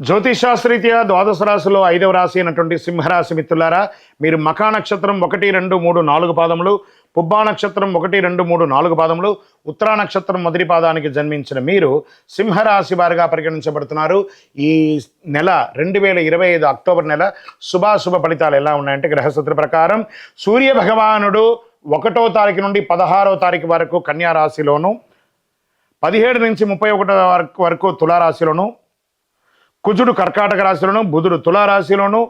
జ్యోతిషాస్త్రీత్యా ద్వాదశ రాశిలో ఐదవ రాశి అయినటువంటి సింహరాశి మిత్రులారా మీరు మకా నక్షత్రం ఒకటి రెండు మూడు నాలుగు పాదములు పుబ్బా నక్షత్రం ఒకటి రెండు మూడు నాలుగు పాదములు ఉత్తరా నక్షత్రం మొదటి పాదానికి జన్మించిన మీరు సింహరాశి వారిగా పరిగణించబడుతున్నారు. ఈ నెల రెండు వేల ఇరవై ఐదు అక్టోబర్ నెల శుభాశుభ ఫలితాలు ఎలా ఉన్నాయంటే గ్రహసూత్ర ప్రకారం సూర్య భగవానుడు ఒకటో తారీఖు నుండి పదహారో తారీఖు వరకు కన్యారాశిలోను పదిహేడు నుంచి ముప్పై ఒకటో వరకు వరకు తులారాశిలోను కుజుడు కర్కాటక రాశిలోను బుధుడు తులారాశిలోను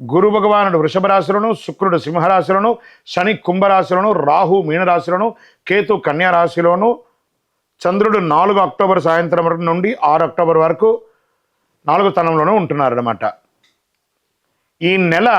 గురు భగవానుడు వృషభ రాశిలోను శుక్రుడు సింహరాశిలోను శని కుంభరాశిలోను రాహు మీనరాశిలోను కేతు కన్యా రాశిలోను చంద్రుడు నాలుగు అక్టోబర్ సాయంత్రం వరకు నుండి ఆరు అక్టోబర్ వరకు నాలుగు స్థానంలోనూ ఉంటున్నారన్నమాట. ఈ నెల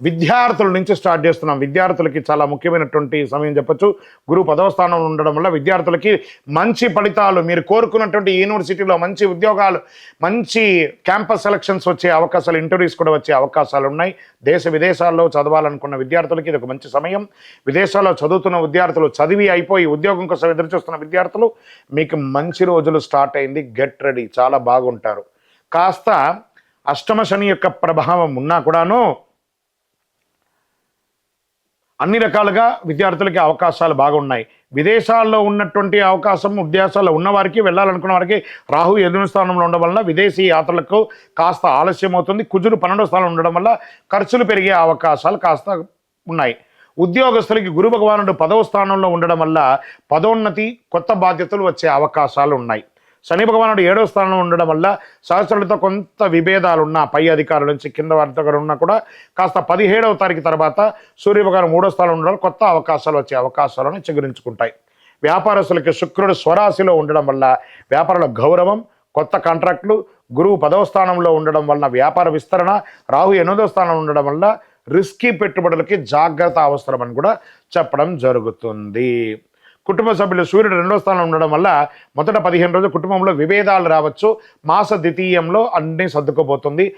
విద్యార్థుల నుంచి స్టార్ట్ చేస్తున్నాం. విద్యార్థులకి చాలా ముఖ్యమైనటువంటి సమయం చెప్పచ్చు. గురువు పదవ స్థానంలో ఉండడం వల్ల విద్యార్థులకి మంచి ఫలితాలు మీరు కోరుకున్నటువంటి యూనివర్సిటీలో మంచి ఉద్యోగాలు మంచి క్యాంపస్ సెలక్షన్స్ వచ్చే అవకాశాలు ఇంటర్వ్యూస్ కూడా వచ్చే అవకాశాలు ఉన్నాయి. దేశ విదేశాల్లో చదవాలనుకున్న విద్యార్థులకి ఇది ఒక మంచి సమయం. విదేశాల్లో చదువుతున్న విద్యార్థులు చదివి అయిపోయి ఉద్యోగం కోసం ఎదురుచూస్తున్న విద్యార్థులు మీకు మంచి రోజులు స్టార్ట్ అయింది. Get ready. చాలా బాగుంటారు. కాస్త అష్టమ శని యొక్క ప్రభావం ఉన్నా కూడాను అన్ని రకాలుగా విద్యార్థులకి అవకాశాలు బాగున్నాయి. విదేశాల్లో ఉన్నటువంటి అవకాశం ఉద్దేశాల్లో ఉన్నవారికి వెళ్ళాలనుకున్న వారికి రాహు ఎదురు స్థానంలో ఉండడం వల్ల విదేశీ యాత్రలకు కాస్త ఆలస్యం అవుతుంది. కుజులు పన్నెండో స్థానంలో ఉండడం వల్ల ఖర్చులు పెరిగే అవకాశాలు కాస్త ఉన్నాయి. ఉద్యోగస్తులకి గురు భగవానుడు పదవ స్థానంలో ఉండడం వల్ల పదోన్నతి కొత్త బాధ్యతలు వచ్చే అవకాశాలు ఉన్నాయి. శని భగవానుడు ఏడో స్థానంలో ఉండడం వల్ల సహస్రులతో కొంత విభేదాలు ఉన్న పై అధికారుల నుంచి కింద వారితో ఉన్నా కూడా కాస్త పదిహేడవ తారీఖు తర్వాత సూర్య భగవాన్ మూడో స్థానంలో ఉండడం కొత్త అవకాశాలు వచ్చే అవకాశాలను చిగురించుకుంటాయి. వ్యాపారస్తులకి శుక్రుడు స్వరాశిలో ఉండడం వల్ల వ్యాపారంలో గౌరవం కొత్త కాంట్రాక్టులు గురువు పదవ స్థానంలో ఉండడం వల్ల వ్యాపార విస్తరణ రాహు ఎనిమిదో స్థానంలో ఉండడం వల్ల రిస్కీ పెట్టుబడులకి జాగ్రత్త అవసరం అని కూడా చెప్పడం జరుగుతుంది. కుటుంబ సభ్యులు సూర్యుడు రెండో స్థానంలో ఉండడం వల్ల మొదట పదిహేను రోజులు కుటుంబంలో విభేదాలు రావచ్చు. మాస ద్వితీయంలో అన్నీ సర్దుకోబోతుంది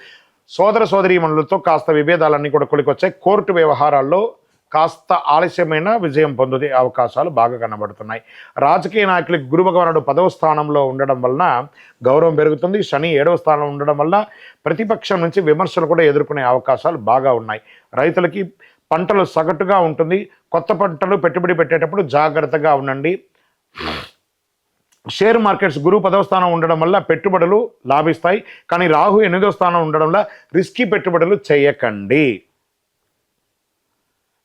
సోదర సోదరీమణులతో కాస్త విభేదాలన్నీ కూడా కొలికొచ్చాయి. కోర్టు వ్యవహారాల్లో కాస్త ఆలస్యమైన విజయం పొందే అవకాశాలు బాగా కనబడుతున్నాయి. రాజకీయ నాయకులకు గురు భగవానుడు పదవ స్థానంలో ఉండడం వలన గౌరవం పెరుగుతుంది. శని ఏడవ స్థానంలో ఉండడం వల్ల ప్రతిపక్షం నుంచి విమర్శలు కూడా ఎదుర్కొనే అవకాశాలు బాగా ఉన్నాయి. రైతులకి పంటలు సగటుగా ఉంటుంది. కొత్త పంటలు పెట్టుబడి పెట్టేటప్పుడు జాగ్రత్తగా ఉండండి. షేర్ మార్కెట్స్ గురువు పదవ స్థానం ఉండడం వల్ల పెట్టుబడులు లాభిస్తాయి. కానీ రాహు ఎనిమిదో స్థానం ఉండడం వల్ల రిస్కీ పెట్టుబడులు చేయకండి.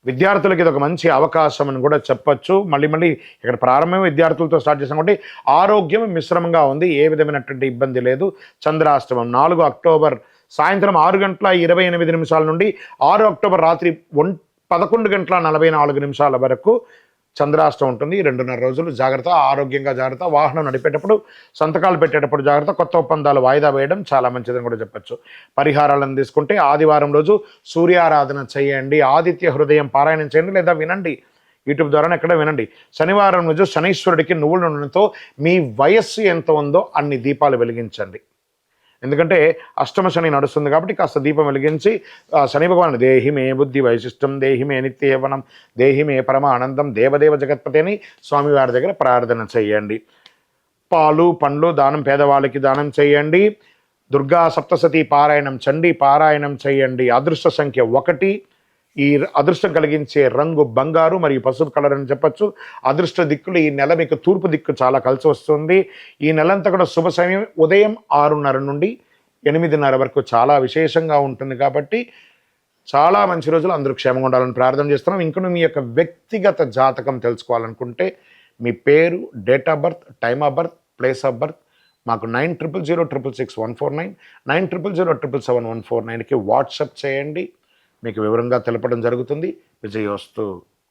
విద్యార్థులకి ఇది ఒక మంచి అవకాశం అని కూడా చెప్పొచ్చు. మళ్ళీ మళ్ళీ ఇక్కడ ప్రారంభమే విద్యార్థులతో స్టార్ట్ చేసాం కాబట్టి ఆరోగ్యం మిశ్రమంగా ఉంది. ఏ విధమైనటువంటి ఇబ్బంది లేదు. చంద్రాష్టమం నాలుగు అక్టోబర్ సాయంత్రం ఆరు గంటల ఇరవై ఎనిమిది నిమిషాల నుండి ఆరు అక్టోబర్ రాత్రి ఒన్ పదకొండు గంటల నలభై నాలుగు నిమిషాల వరకు చంద్రాష్టం ఉంటుంది. రెండున్నర రోజులు జాగ్రత్త ఆరోగ్యంగా జాగ్రత్త. వాహనం నడిపేటప్పుడు సంతకాలు పెట్టేటప్పుడు జాగ్రత్త. కొత్త ఒప్పందాలు వాయిదా వేయడం చాలా మంచిదని కూడా చెప్పొచ్చు. పరిహారాలను తీసుకుంటే ఆదివారం రోజు సూర్యారాధన చేయండి. ఆదిత్య హృదయం పారాయణం చేయండి లేదా వినండి. యూట్యూబ్ ద్వారా ఎక్కడ వినండి. శనివారం రోజు శనీశ్వరుడికి నువ్వుల నూనెతో మీ వయస్సు ఎంత ఉందో అన్ని దీపాలు వెలిగించండి. ఎందుకంటే అష్టమ శని నడుస్తుంది కాబట్టి కాస్త దీపం వెలిగించి శని భగవాన్ దేహి మే బుద్ధి వైశిష్టం దేహి మే నిత్యవనం దేహి మే పరమ ఆనందం దేవదేవ జగత్పతి అని స్వామివారి దగ్గర ప్రార్థన చేయండి. పాలు పండ్లు దానం పేదవాళ్ళకి దానం చేయండి. దుర్గా సప్తసతి పారాయణం చండి పారాయణం చేయండి. అదృష్ట సంఖ్య ఒకటి. ఈ అదృష్టం కలిగించే రంగు బంగారు మరియు పసుపు కలర్ అని చెప్పచ్చు. అదృష్ట దిక్కులు ఈ నెల మీకు తూర్పు దిక్కు చాలా కలిసి వస్తుంది. ఈ నెలంతా కూడా శుభ సమయం. ఉదయం ఆరున్నర నుండి ఎనిమిదిన్నర వరకు చాలా విశేషంగా ఉంటుంది కాబట్టి చాలా మంచి రోజులు. అందరూ క్షేమంగా ఉండాలని ప్రార్థన చేస్తున్నాం. ఇంకను మీ యొక్క వ్యక్తిగత జాతకం తెలుసుకోవాలనుకుంటే మీ పేరు date of birth time of birth place of birth మాకు nine triple zero triple six one four nine nine triple zero triple seven one four నైన్కి వాట్సప్ చేయండి. మీకు వివరంగా తెలపడం జరుగుతుంది. విజయోస్తు